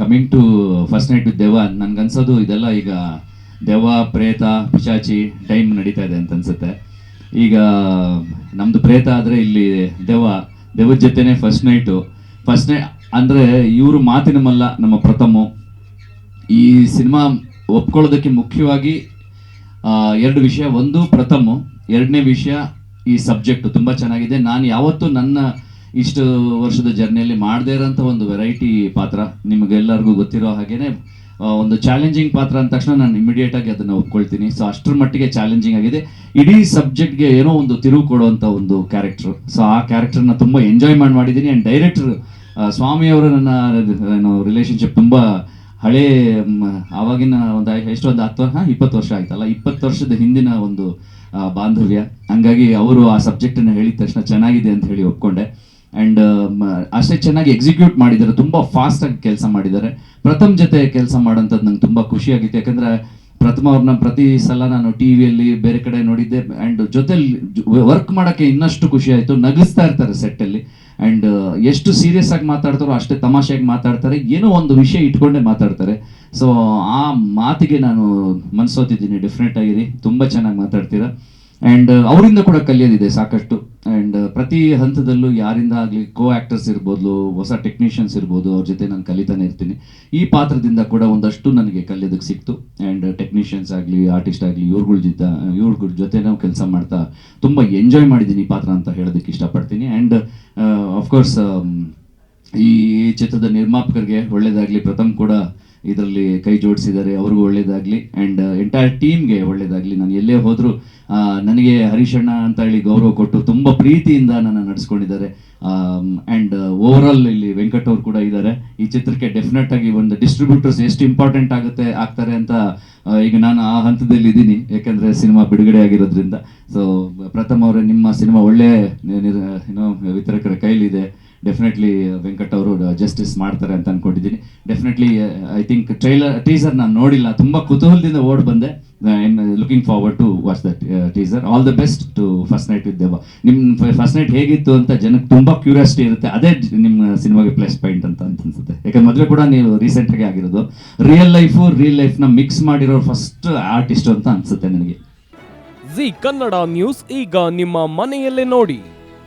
Coming to first night with Devva ನನ್ಗನ್ಸೋದು ಇದೆಲ್ಲ ಈಗ ದೆವ್ವ ಪ್ರೇತ ಪಿಶಾಚಿ ಟೈಮ್ ನಡೀತಾ ಇದೆ ಅಂತ ಅನ್ಸುತ್ತೆ ಈಗ ನಮ್ಮದು ಪ್ರೇತ ಆದರೆ ಇಲ್ಲಿ ದೆವ್ವ ದೆವ್ವದ ಜೊತೆನೇ ಫಸ್ಟ್ ನೈಟು ಫಸ್ಟ್ ನೈಟ್ ಅಂದರೆ ಇವರು ಮಾತಿನ ಮಲ್ಲ ನಮ್ಮ ಪ್ರಥಮು. ಈ ಸಿನಿಮಾ ಒಪ್ಕೊಳ್ಳೋದಕ್ಕೆ ಮುಖ್ಯವಾಗಿ ಎರಡು ವಿಷಯ. ಒಂದು ಪ್ರಥಮ, ಎರಡನೇ ವಿಷಯ ಈ ಸಬ್ಜೆಕ್ಟ್ ತುಂಬ ಚೆನ್ನಾಗಿದೆ. ನಾನು ಯಾವತ್ತೂ ನನ್ನ ಇಷ್ಟು ವರ್ಷದ ಜರ್ನಿಯಲ್ಲಿ ಮಾಡದೇ ಇರೋಂಥ ಒಂದು ವೆರೈಟಿ ಪಾತ್ರ ನಿಮಗೆಲ್ಲರಿಗೂ ಗೊತ್ತಿರೋ ಹಾಗೇನೆ ಒಂದು ಚಾಲೆಂಜಿಂಗ್ ಪಾತ್ರ ಅಂದ ತಕ್ಷಣ ನಾನು ಇಮಿಡಿಯೇಟ್ ಆಗಿ ಅದನ್ನು ಒಪ್ಕೊಳ್ತೀನಿ. ಸೊ ಅಷ್ಟರ ಮಟ್ಟಿಗೆ ಚಾಲೆಂಜಿಂಗ್ ಆಗಿದೆ. ಇಡೀ ಸಬ್ಜೆಕ್ಟ್ಗೆ ಏನೋ ಒಂದು ತಿರುವು ಕೊಡುವಂಥ ಒಂದು ಕ್ಯಾರೆಕ್ಟ್ರು ಸೊ ಆ ಕ್ಯಾರೆಕ್ಟರ್ನ ತುಂಬ ಎಂಜಾಯ್ ಮಾಡಿ ಮಾಡಿದ್ದೀನಿ. ಆ್ಯಂಡ್ ಡೈರೆಕ್ಟರ್ ಸ್ವಾಮಿಯವರು ನನ್ನ ಏನು ರಿಲೇಷನ್ಶಿಪ್ ತುಂಬ ಹಳೇ ಆವಾಗಿನ ಒಂದು ಎಷ್ಟು ಒಂದು ಹತ್ತು, ಹಾಂ, ಇಪ್ಪತ್ತು ವರ್ಷ ಆಯ್ತಲ್ಲ, ಇಪ್ಪತ್ತು ವರ್ಷದ ಹಿಂದಿನ ಒಂದು ಬಾಂಧವ್ಯ. ಹಂಗಾಗಿ ಅವರು ಆ ಸಬ್ಜೆಕ್ಟನ್ನು ಹೇಳಿದ ತಕ್ಷಣ ಚೆನ್ನಾಗಿದೆ ಅಂತ ಹೇಳಿ ಒಪ್ಕೊಂಡೆ. ಆ್ಯಂಡ್ ಅಷ್ಟೇ ಚೆನ್ನಾಗಿ ಎಕ್ಸಿಕ್ಯೂಟ್ ಮಾಡಿದ್ದಾರೆ. ತುಂಬ ಫಾಸ್ಟಾಗಿ ಕೆಲಸ ಮಾಡಿದ್ದಾರೆ. ಪ್ರಥಮ್ ಜೊತೆ ಕೆಲಸ ಮಾಡೋಂಥದ್ದು ನಂಗೆ ತುಂಬ ಖುಷಿಯಾಗಿತ್ತು. ಯಾಕಂದರೆ ಪ್ರಥಮ ಅವ್ರನ್ನ ಪ್ರತಿ ಸಲ ನಾನು ಟಿ ವಿಯಲ್ಲಿ ಬೇರೆ ಕಡೆ ನೋಡಿದ್ದೆ. ಆ್ಯಂಡ್ ಜೊತೆಲಿ ವರ್ಕ್ ಮಾಡೋಕ್ಕೆ ಇನ್ನಷ್ಟು ಖುಷಿ ಆಯಿತು ನಗಿಸ್ತಾ ಇರ್ತಾರೆ ಸೆಟ್ಟಲ್ಲಿ ಆ್ಯಂಡ್ ಎಷ್ಟು ಸೀರಿಯಸ್ ಆಗಿ ಮಾತಾಡ್ತಾರೋ ಅಷ್ಟೇ ತಮಾಷೆಯಾಗಿ ಮಾತಾಡ್ತಾರೆ. ಏನೋ ಒಂದು ವಿಷಯ ಇಟ್ಕೊಂಡೇ ಮಾತಾಡ್ತಾರೆ. ಸೊ ಆ ಮಾತಿಗೆ ನಾನು ಮನ್ಸೋತಿದ್ದೀನಿ. ಡೆಫಿನೆಟ್ ಆಗಿರಿ. ತುಂಬ ಚೆನ್ನಾಗಿ ಮಾತಾಡ್ತೀರಾ. ಆ್ಯಂಡ್ ಅವರಿಂದ ಕೂಡ ಕಲಿಯೋದಿದೆ ಸಾಕಷ್ಟು. ಪ್ರತಿ ಹಂತದಲ್ಲೂ ಯಾರಿಂದ ಆಗಲಿ ಕೋ ಆ್ಯಕ್ಟರ್ಸ್ ಇರ್ಬೋದು, ಹೊಸ ಟೆಕ್ನಿಷಿಯನ್ಸ್ ಇರ್ಬೋದು, ಅವ್ರ ಜೊತೆ ನಾನು ಕಲಿತಾನೆ ಇರ್ತೀನಿ. ಈ ಪಾತ್ರದಿಂದ ಕೂಡ ಒಂದಷ್ಟು ನನಗೆ ಕಲಿಯೋದಕ್ಕೆ ಸಿಕ್ತು. ಆ್ಯಂಡ್ ಟೆಕ್ನಿಷಿಯನ್ಸ್ ಆಗಲಿ ಆರ್ಟಿಸ್ಟ್ ಆಗಲಿ, ಇವ್ರುಗಳ ಜೊತೆ ಇವ್ರುಗಳ ಜೊತೆ ನಾವು ಕೆಲಸ ಮಾಡ್ತಾ ತುಂಬ ಎಂಜಾಯ್ ಮಾಡಿದ್ದೀನಿ ಈ ಪಾತ್ರ ಅಂತ ಹೇಳೋದಕ್ಕೆ ಇಷ್ಟಪಡ್ತೀನಿ. ಆ್ಯಂಡ್ ಆಫ್ಕೋರ್ಸ್ ಈ ಚಿತ್ರದ ನಿರ್ಮಾಪಕರಿಗೆ ಒಳ್ಳೆಯದಾಗಲಿ ಪ್ರಥಮ್ ಕೂಡ ಇದರಲ್ಲಿ ಕೈ ಜೋಡಿಸಿದ್ದಾರೆ, ಅವ್ರಿಗೂ ಒಳ್ಳೇದಾಗಲಿ. ಆ್ಯಂಡ್ ಎಂಟೈರ್ ಟೀಮ್ಗೆ ಒಳ್ಳೇದಾಗಲಿ. ನಾನು ಎಲ್ಲೇ ಹೋದರೂ ನನಗೆ ಹರೀಶಣ್ಣ ಅಂತ ಹೇಳಿ ಗೌರವ ಕೊಟ್ಟು ತುಂಬ ಪ್ರೀತಿಯಿಂದ ನನ್ನ ನಡೆಸ್ಕೊಂಡಿದ್ದಾರೆ. ಆ್ಯಂಡ್ ಓವರಾಲ್ ಇಲ್ಲಿ ವೆಂಕಟ್ ಅವರು ಕೂಡ ಇದ್ದಾರೆ. ಈ ಚಿತ್ರಕ್ಕೆ ಡೆಫಿನೆಟ್ ಆಗಿ ಒಂದು ಡಿಸ್ಟ್ರಿಬ್ಯೂಟರ್ಸ್ ಎಷ್ಟು ಇಂಪಾರ್ಟೆಂಟ್ ಆಗುತ್ತೆ, ಆಗ್ತಾರೆ ಅಂತ ಈಗ ನಾನು ಆ ಹಂತದಲ್ಲಿ ಇದ್ದೀನಿ. ಯಾಕಂದರೆ ಸಿನಿಮಾ ಬಿಡುಗಡೆ ಆಗಿರೋದ್ರಿಂದ. ಸೊ ಪ್ರಥಮ್ ಅವರೇ, ನಿಮ್ಮ ಸಿನಿಮಾ ಒಳ್ಳೆ, ನಿ- ನಿರ್- ಏನೋ, ವಿತರಕರ ಕೈಲಿದೆ. ಡೆಫಿನೆಟ್ಲಿ ವೆಂಕಟ್ ಅವರು ಜಸ್ಟಿಸ್ ಮಾಡ್ತಾರೆ ಅಂತ ಅನ್ಕೊಂಡಿದ್ದೀನಿ. Definitely I think trailer teaser ನಾನು ನೋಡಿಲ್ಲ. ತುಂಬ ಕುತೂಹಲದಿಂದ ಓಡ್ ಬಂದೆ. Looking forward to watch that teaser all the best to first night with Deva ನಿಮ್ಮ ಫಸ್ಟ್ ನೈಟ್ ಹೇಗಿತ್ತು ಅಂತ ಜನಕ್ಕೆ ತುಂಬ ಕ್ಯೂರಿಯಾಸಿಟಿ ಇರುತ್ತೆ. ಅದೇ ನಿಮ್ಮ ಸಿನಿಮಾಗೆ ಪ್ಲಸ್ ಪಾಯಿಂಟ್ ಅಂತ ಅಂತ ಅನ್ಸುತ್ತೆ. ಯಾಕಂದ್ರೆ ಮದುವೆ ಕೂಡ ನೀವು ರೀಸೆಂಟಾಗಿ ಆಗಿರೋದು. ರಿಯಲ್ ಲೈಫು ರಿಯಲ್ ಲೈಫ್ನ ಮಿಕ್ಸ್ ಮಾಡಿರೋ ಫಸ್ಟ್ ಆರ್ಟಿಸ್ಟ್ ಅಂತ ಅನ್ಸುತ್ತೆ ನನಗೆ. ಜಿ ಕನ್ನಡ ನ್ಯೂಸ್ ಈಗ ನಿಮ್ಮ ಮನೆಯಲ್ಲೇ ನೋಡಿ.